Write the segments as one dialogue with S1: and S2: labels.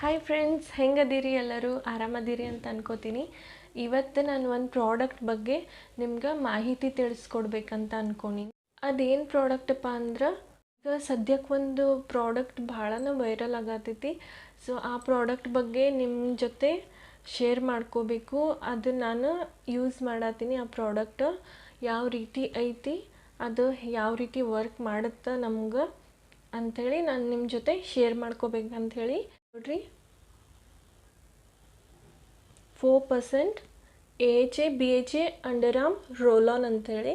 S1: Hi friends ಹೆಂಗದೀರಿ ಎಲ್ಲರೂ? ಆರಾಮದೀರಿ ಅಂತ ಅನ್ಕೋತೀನಿ. ಇವತ್ತು ನಾನು ಒಂದು ಪ್ರಾಡಕ್ಟ್ ಬಗ್ಗೆ ನಿಮ್ಗೆ ಮಾಹಿತಿ ತಿಳಿಸ್ಕೊಡ್ಬೇಕಂತ ಅನ್ಕೊಂಡಿನಿ ಅದೇನು ಪ್ರಾಡಕ್ಟಪ್ಪ ಅಂದ್ರೆ, ಈಗ ಸದ್ಯಕ್ಕೆ ಒಂದು ಪ್ರಾಡಕ್ಟ್ ಭಾಳನ ವೈರಲ್ ಆಗತೈತಿ. ಸೊ ಆ ಪ್ರಾಡಕ್ಟ್ ಬಗ್ಗೆ ನಿಮ್ಮ ಜೊತೆ ಶೇರ್ ಮಾಡ್ಕೋಬೇಕು. ಅದು ನಾನು ಯೂಸ್ ಮಾಡತ್ತೀನಿ ಆ ಪ್ರಾಡಕ್ಟ್ ಯಾವ ರೀತಿ ಐತಿ, ಅದು ಯಾವ ರೀತಿ ವರ್ಕ್ ಮಾಡುತ್ತೆ ನಮ್ಗೆ. ಅಂಥೇಳಿ ನಾನು ನಿಮ್ಮ ಜೊತೆ ಶೇರ್ ಮಾಡ್ಕೋಬೇಕಂಥೇಳಿ ನೋಡ್ರಿ. Four percent A H A B H A under arm roll on ಅಂಥೇಳಿ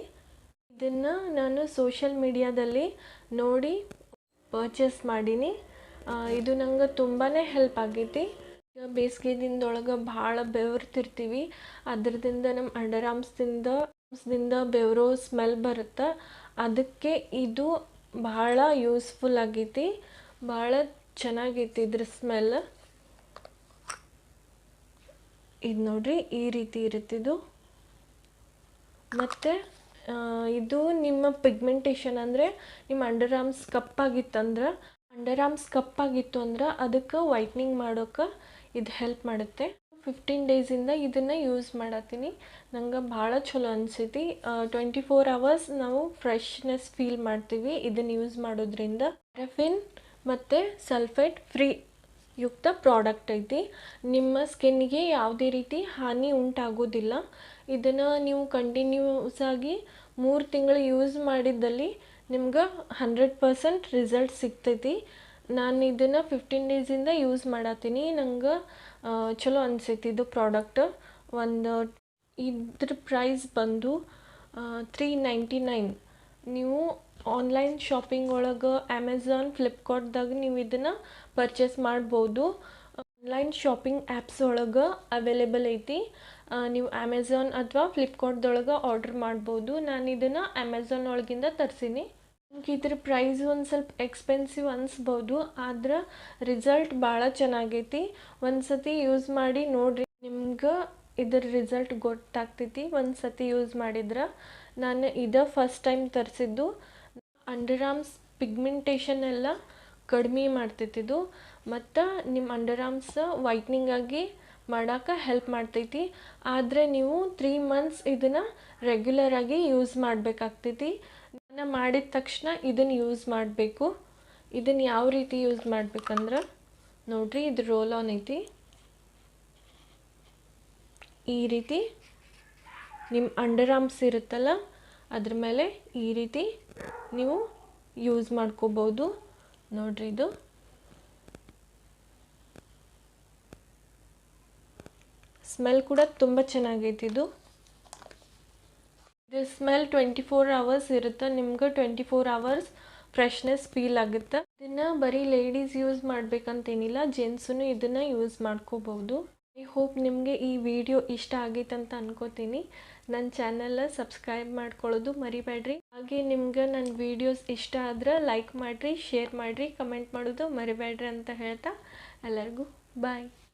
S1: ಇದನ್ನು ನಾನು ಸೋಷಲ್ ಮೀಡಿಯಾದಲ್ಲಿ ನೋಡಿ ಪರ್ಚೇಸ್ ಮಾಡೀನಿ. ಇದು ನಂಗೆ ತುಂಬಾ ಹೆಲ್ಪ್ ಆಗೈತಿ. ಈಗ ಬೇಸಿಗೆ ದಿನದೊಳಗೆ ಭಾಳ ಬೆವರ್ತಿರ್ತೀವಿ. ಅದ್ರದಿಂದ ನಮ್ಮ ಅಂಡರ್ ಆರ್ಮ್ಸ್ದಿಂದ ದಿಂದ ಬೆವರೋ ಸ್ಮೆಲ್ ಬರುತ್ತೆ? ಅದಕ್ಕೆ ಇದು ಭಾಳ ಯೂಸ್ಫುಲ್ ಆಗೈತಿ. ಭಾಳ ಚೆನ್ನಾಗೈತಿ ಇದ್ರ ಸ್ಮೆಲ್. ಇದು ನೋಡ್ರಿ, ಈ ರೀತಿ ಇರುತ್ತಿದ್ದು ಮತ್ತು ಇದು ನಿಮ್ಮ ಪಿಗ್ಮೆಂಟೇಷನ್ ಅಂದರೆ ನಿಮ್ಮ ಅಂಡರ್ ಆರ್ಮ್ಸ್ ಕಪ್ಪಾಗಿತ್ತಂದ್ರೆ ಅಂಡರ್ ಆರ್ಮ್ಸ್ ಕಪ್ಪಾಗಿತ್ತು ಅಂದ್ರೆ ಅದಕ್ಕೆ ವೈಟ್ನಿಂಗ್ ಮಾಡೋಕೆ ಇದು ಹೆಲ್ಪ್ ಮಾಡುತ್ತೆ. ಫಿಫ್ಟೀನ್ ಡೇಸಿಂದ ಇದನ್ನು ಯೂಸ್ ಮಾಡತ್ತೀನಿ. ನಂಗೆ ಭಾಳ ಚಲೋ ಅನಿಸೈತಿ. ಟ್ವೆಂಟಿ ಫೋರ್ ಅವರ್ಸ್ ನಾವು ಫ್ರೆಶ್ನೆಸ್ ಫೀಲ್ ಮಾಡ್ತೀವಿ. ಇದನ್ನು ಯೂಸ್ ಮಾಡೋದ್ರಿಂದ ಪ್ಯಾರಫಿನ್ ಮತ್ತು ಸಲ್ಫೇಟ್ ಫ್ರೀ ಯುಕ್ತ ಪ್ರಾಡಕ್ಟ್ ಐತಿ. ನಿಮ್ಮ ಸ್ಕಿನ್ಗೆ ಯಾವುದೇ ರೀತಿ ಹಾನಿ ಉಂಟಾಗೋದಿಲ್ಲ. ಇದನ್ನು ನೀವು ಕಂಟಿನ್ಯೂಸ್ ಆಗಿ ಮೂರು ತಿಂಗಳು ಯೂಸ್ ಮಾಡಿದ್ದಲ್ಲಿ ನಿಮ್ಗೆ ಹಂಡ್ರೆಡ್ ಪರ್ಸೆಂಟ್ ರಿಸಲ್ಟ್ ಸಿಗ್ತೈತಿ. ನಾನು ಇದನ್ನು ಫಿಫ್ಟೀನ್ ಡೇಸಿಂದ ಯೂಸ್ ಮಾಡತ್ತೀನಿ ನಂಗೆ ಚಲೋ ಅನಿಸೈತಿ ಇದು ಪ್ರಾಡಕ್ಟ್ ಒಂದು, ಇದ್ರ ಪ್ರೈಸ್ ಬಂದು ತ್ರೀ ನೈಂಟಿ ನೈನ್ ನೀವು ಆನ್ಲೈನ್ ಶಾಪಿಂಗ್ ಒಳಗೆ ಅಮೆಝಾನ್ ಫ್ಲಿಪ್ಕಾರ್ಟ್ದಾಗ ನೀವು ಇದನ್ನು ಪರ್ಚೇಸ್ ಮಾಡ್ಬೋದು. ಆನ್ಲೈನ್ ಶಾಪಿಂಗ್ ಆ್ಯಪ್ಸ್ ಒಳಗೆ ಅವೈಲೇಬಲ್ ಐತಿ. ನೀವು ಅಮೆಝಾನ್ ಅಥವಾ ಫ್ಲಿಪ್ಕಾರ್ಟ್ದೊಳಗೆ ಆರ್ಡ್ರ್ ಮಾಡ್ಬೋದು. ನಾನು ಇದನ್ನು ಅಮೆಝಾನ್ ಒಳಗಿಂದ ತರಿಸೀನಿ. ಇದ್ರ ಪ್ರೈಸ್ ಒಂದು ಸ್ವಲ್ಪ ಎಕ್ಸ್ಪೆನ್ಸಿವ್ ಅನಿಸ್ಬೋದು, ಆದ್ರೆ ರಿಸಲ್ಟ್ ಭಾಳ ಚೆನ್ನಾಗೈತಿ. ಒಂದು ಸತಿ ಯೂಸ್ ಮಾಡಿ ನೋಡ್ರಿ, ನಿಮ್ಗೆ ಇದ್ರ ರಿಸಲ್ಟ್ ಗೊತ್ತಾಗ್ತೈತಿ. ಒಂದು ಸತಿ ಯೂಸ್ ಮಾಡಿದ್ರೆ ನಾನು ಇದೇ ಫಸ್ಟ್ ಟೈಮ್ ತರಿಸಿದ್ದು ಅಂಡರ್ ಆರ್ಮ್ಸ್ ಪಿಗ್ಮೆಂಟೇಷನ್ ಎಲ್ಲ ಕಡಿಮೆ ಮಾಡ್ತೈತಿದು ಮತ್ತು ನಿಮ್ಮ ಅಂಡರ್ ಆರ್ಮ್ಸ್ ವೈಟ್ನಿಂಗ್ ಆಗಿ ಮಾಡೋಕೆ ಹೆಲ್ಪ್ ಮಾಡ್ತೈತಿ. ಆದರೆ ನೀವು ತ್ರೀ ಮಂತ್ಸ್ ಇದನ್ನು ರೆಗ್ಯುಲರ್ ಆಗಿ ಯೂಸ್ ಮಾಡಬೇಕಾಗ್ತೈತಿ. ಇದನ್ನು ಮಾಡಿದ ತಕ್ಷಣ ಇದನ್ನು ಯೂಸ್ ಮಾಡಬೇಕು. ಇದನ್ನು ಯಾವ ರೀತಿ ಯೂಸ್ ಮಾಡ್ಬೇಕಂದ್ರೆ ನೋಡ್ರಿ ಇದು ರೋಲ್ ಆನ್ ಐತಿ. ಈ ರೀತಿ ನಿಮ್ಮ ಅಂಡರ್ ಆರ್ಮ್ಸ್ ಇರುತ್ತಲ್ಲ, ಅದ್ರ ಮೇಲೆ ಈ ರೀತಿ ನೀವು ಯೂಸ್ ಮಾಡ್ಕೋಬೋದು. ನೋಡ್ರಿ ಇದು. ಸ್ಮೆಲ್ ಕೂಡ ತುಂಬ ಚೆನ್ನಾಗೈತಿ ಇದು ಸ್ಮೆಲ್ ಟ್ವೆಂಟಿ ಫೋರ್ ಅವರ್ಸ್ ಇರುತ್ತೆ? ನಿಮ್ಗೆ twenty four hours freshness feel ಆಗುತ್ತೆ? ಇದನ್ನು ಬರೀ ಲೇಡೀಸ್ ಯೂಸ್ ಮಾಡ್ಬೇಕಂತೇನಿಲ್ಲ ಜೆಂಟ್ಸೂ ಇದನ್ನು ಯೂಸ್ ಮಾಡ್ಕೋಬೋದು ಐ ಹೋಪ್ ನಿಮಗೆ ಈ ವಿಡಿಯೋ ಇಷ್ಟ ಆಗೈತೆ ಅಂತ ಅನ್ಕೋತೀನಿ ನನ್ನ ಚಾನೆಲ್ ಸಬ್ಸ್ಕ್ರೈಬ್ ಮಾಡ್ಕೊಳ್ಳೋದು ಮರಿಬೇಡ್ರಿ. ಹಾಗೆ ನಿಮ್ಗೆ ನನ್ನ ವಿಡಿಯೋಸ್ ಇಷ್ಟ ಆದ್ರೆ ಲೈಕ್ ಮಾಡಿರಿ ಶೇರ್ ಮಾಡಿರಿ ಕಮೆಂಟ್ ಮಾಡೋದು ಮರಿಬೇಡ್ರಿ ಅಂತ ಹೇಳ್ತಾ ಎಲ್ಲರಿಗೂ ಬಾಯ್